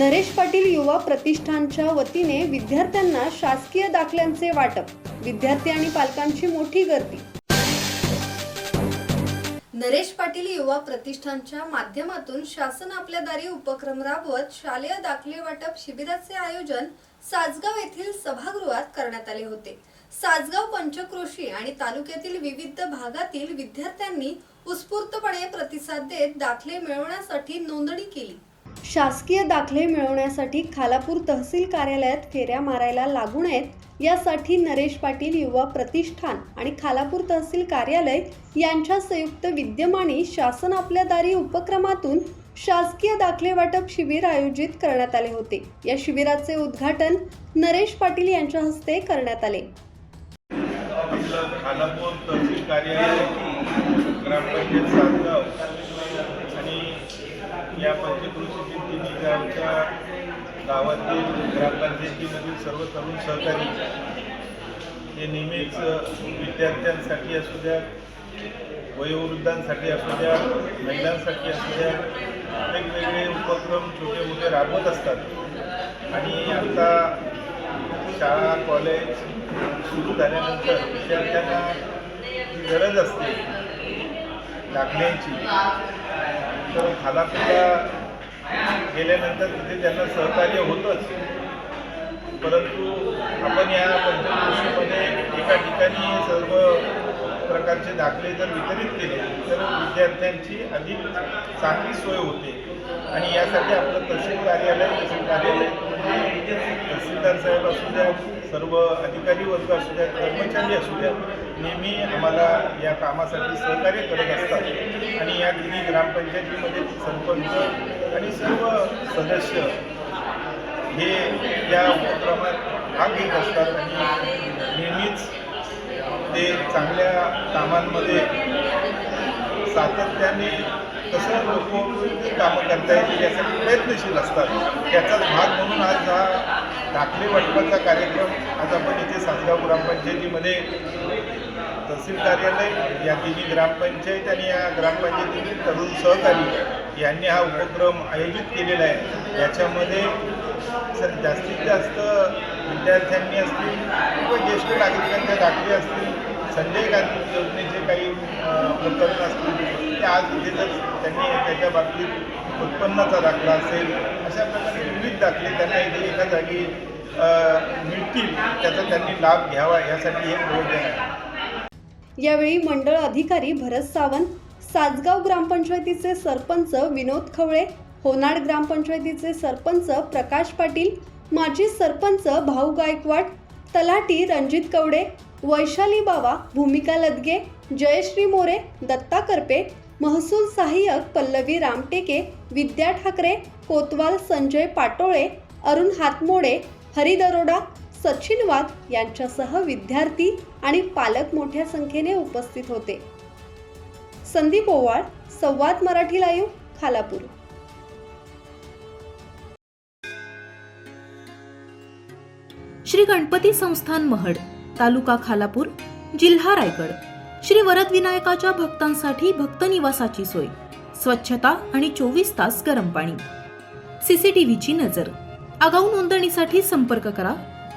नरेश पाटील युवा प्रतिष्ठानच्या वतीने विद्यार्थ्यांना शासकीय दाखल्यांचे वाटप विद्यार्थी आणि पालकांची मोठी गर्दी. नरेश पाटील युवा प्रतिष्ठानच्या माध्यमातून शासन आपल्या दारी उपक्रम राबवत शालेय दाखले वाटप शिबिराचे आयोजन सासगाव येथील सभागृहात करण्यात आले होते. सासगाव पंचक्रोशी आणि तालुक्यातील विविध भागातील विद्यार्थ्यांनी उत्स्फूर्तपणे प्रतिसाद देत दाखले मिळवण्यासाठी नोंदणी केली. शासकीय दाखले मिळवण्यासाठी खालापूर तहसील कार्यालयात फेऱ्या मारायला लागू नयेत यासाठी नरेश पाटील युवा प्रतिष्ठान आणि खालापूर तहसील कार्यालय यांच्या संयुक्त विद्यमाने शासन आपल्या दारी उपक्रमातून शासकीय दाखले वाटप शिबिर आयोजित करण्यात आले होते. या शिबिराचे उद्घाटन नरेश पाटील यांच्या हस्ते करण्यात आले. खालापूर तहसील कार्यालय ग्रामपंचायत या पंचकृषी तिन्ही आमच्या गावातील ग्रामपंचायतीमधील सर्व तरुण सहकारी हे नेहमीच विद्यार्थ्यांसाठी असू द्या वयोवृद्धांसाठी असू द्या महिलांसाठी असू द्या वेगवेगळे उपक्रम छोटे मोठे राबवत असतात. आणि आता शाळा कॉलेज सुरू झाल्यानंतर विद्यार्थ्यांना गरज असते दाखल्यांची तर खालापूरला गेल्यानंतर तिथे त्यांना सहकार्य होतंच. परंतु आपण या पंचकृषीमध्ये एका ठिकाणी सर्व प्रकारचे दाखले जर वितरित केले तर विद्यार्थ्यांची अधिक चांगली सोय होते. आणि यासाठी आपलं तहसील कार्यालय तहसील कार्यालय म्हणजे तहसीलदार साहेब असू द्या सर्व अधिकारी वर्ग असू द्या कर्मचारी असू द्या नेहमी आम्हाला या कामासाठी सहकार्य करत असतात. आणि या तिन्ही ग्रामपंचायतीमध्ये सरपंच आणि सर्व सदस्य हे या उपक्रमात भाग घेत असतात. आणि नेहमीच ते चांगल्या कामांमध्ये सातत्याने कसं लोकोपयोगी कामं करता येतील यासाठी प्रयत्नशील असतात. त्याचाच भाग म्हणून आज हा दाखले वाटपाचा कार्यक्रम आज आपण इथे सासगाव ग्रामपंचायतीमध्ये तहसील कार्यालय या तिन्ही ग्रामपंचायत आणि या ग्रामपंचायतीतील तरुण सहकारी यांनी हा उपक्रम आयोजित केलेला आहे. याच्यामध्ये जास्तीत जास्त विद्यार्थ्यांनी असतील किंवा ज्येष्ठ नागरिकांच्या दाखले असतील संजय गांधी योजनेचे काही प्रकरण असतील ते आज इथेच त्यांनी त्याच्या बाबतीत उत्पन्नाचा दाखला असेल अशा प्रकारे विविध दाखले त्यांना इथे एका जागी मिळतील त्याचा त्यांनी लाभ घ्यावा यासाठी हे प्रयोजन आहे. यावेळी मंडळ अधिकारी भरत सावंत सासगाव ग्रामपंचायतीचे सरपंच विनोद खवळे होनाड ग्रामपंचायतीचे सरपंच प्रकाश पाटील माजी सरपंच भाऊ गायकवाड तलाटी रणजित कवडे वैशाली बावा भूमिका लदगे जयश्री मोरे दत्ता करपे महसूल सहाय्यक पल्लवी रामटेके विद्या ठाकरे कोतवाल संजय पाटोळे अरुण हातमोडे हरी दरोडा सचिन वाघ यांच्यासह विद्यार्थी आणि पालक मोठ्या संख्येने उपस्थित होते. संदीप ओवाळ संवाद मराठी लाईव्ह खालापूर. श्री गणपती संस्थान महड तालुका खालापूर जिल्हा रायगड. श्री वरद विनायकाच्या भक्तांसाठी भक्त निवासाची सोय स्वच्छता आणि चोवीस तास गरम पाणी. सीसीटीव्हीची नजर. आगाऊ नोंदणीसाठी संपर्क करा